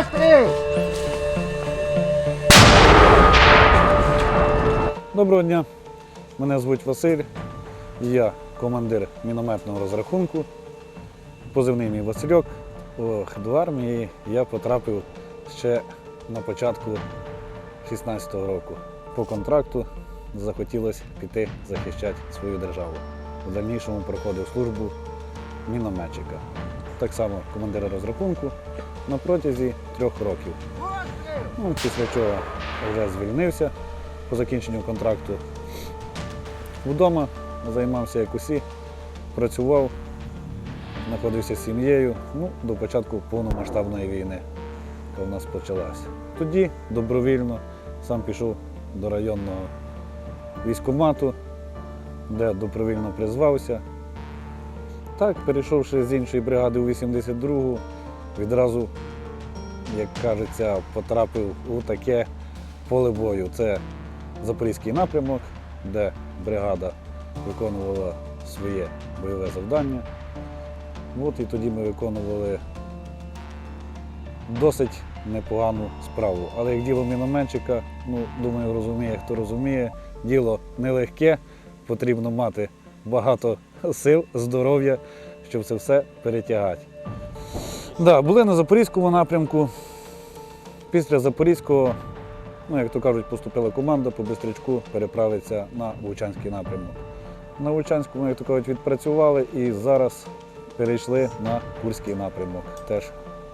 Постріл! Доброго дня, мене звуть Василь, я командир мінометного розрахунку. Позивний мій Васильок. Ох, До армії я потрапив ще на початку 16-го року. По контракту захотілося піти захищати свою державу. В дальнішому проходив службу мінометчика. Так само командира розрахунку на протязі трьох років. Ну, після чого вже звільнився по закінченню контракту. Вдома займався як усі, працював, знаходився з сім'єю ну, до початку повномасштабної війни, яка в нас почалася. Тоді добровільно сам пішов до районного військкомату, де добровільно призвався. Так, перейшовши з іншої бригади у 82-гу, відразу, як кажеться, потрапив у таке поле бою. Це Запорізький напрямок, де бригада виконувала своє бойове завдання. От і тоді ми виконували досить непогану справу. Але як діло мінометчика, ну, думаю, розуміє, хто розуміє, діло нелегке, потрібно мати багато сил, здоров'я, щоб це все перетягати. Да, були на Запорізькому напрямку. Після Запорізького Ну, як то кажуть, поступила команда по Бистрячку переправитися на Вовчанський напрямок. На Вовчанському, як то кажуть, відпрацювали і зараз перейшли на Курський напрямок теж.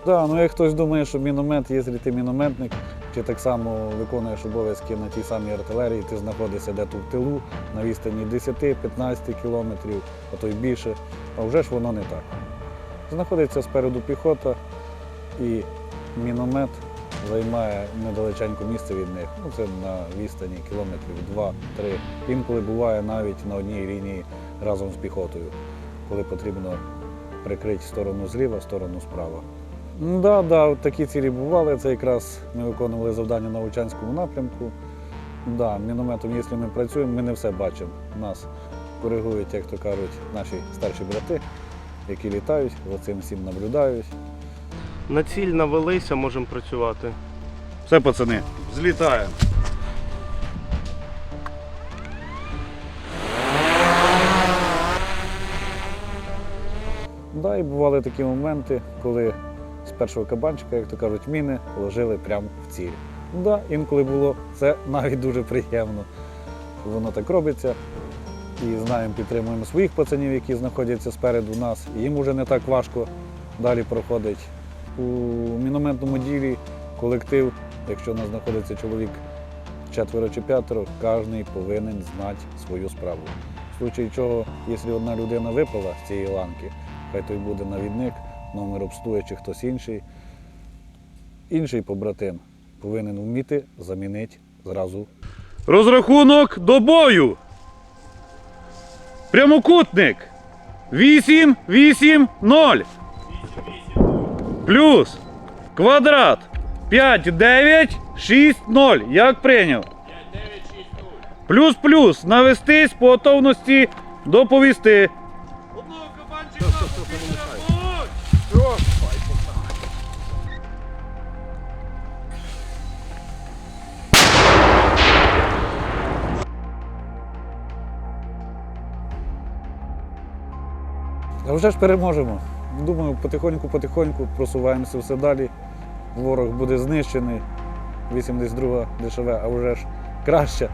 Да, ну як хтось думає, що міномет, якщо ти мінометник, чи так само виконуєш обов'язки на тій самій артилерії, ти знаходишся де-то в тилу на відстані 10-15 кілометрів, а то й більше, а вже ж воно не так. Знаходиться спереду піхота і міномет займає недалеченько місце від них. Ну, це на відстані кілометрів 2-3. Інколи буває навіть на одній лінії разом з піхотою, коли потрібно прикрити сторону зліва, сторону справа. Ну, да, да, от такі цілі бували. Це якраз ми виконували завдання на Лучанському напрямку. Да, мінометом, якщо ми працюємо, ми не все бачимо. Нас коригують, як то кажуть, наші старші брати, які літають, за цим всім наблюдають. На ціль навелися, можемо працювати. Все, пацани, злітаємо. Да, і бували такі моменти, коли з першого кабанчика, як то кажуть, міни ложили прямо в ціль. Да, інколи було це навіть дуже приємно. Воно так робиться. І знаємо, підтримуємо своїх пацанів, які знаходяться спереду нас. Їм вже не так важко далі проходить. У мінометному ділі колектив, якщо у нас знаходиться чоловік четверо чи п'ятеро, кожен повинен знати свою справу. В случаї чого, якщо одна людина випала з цієї ланки, хай той буде навідник, номер обстує чи хтось інший, інший побратим повинен вміти замінити зразу. Розрахунок до бою. Прямокутник. 8, 8, 0. Плюс. Квадрат. 5, 9, 6, 0. Як прийняв? Плюс, плюс. Навестись по готовності доповісти. А вже ж переможемо. Думаю, потихоньку-потихоньку просуваємося все далі. Ворог буде знищений. 82 дешеве, а вже ж краще.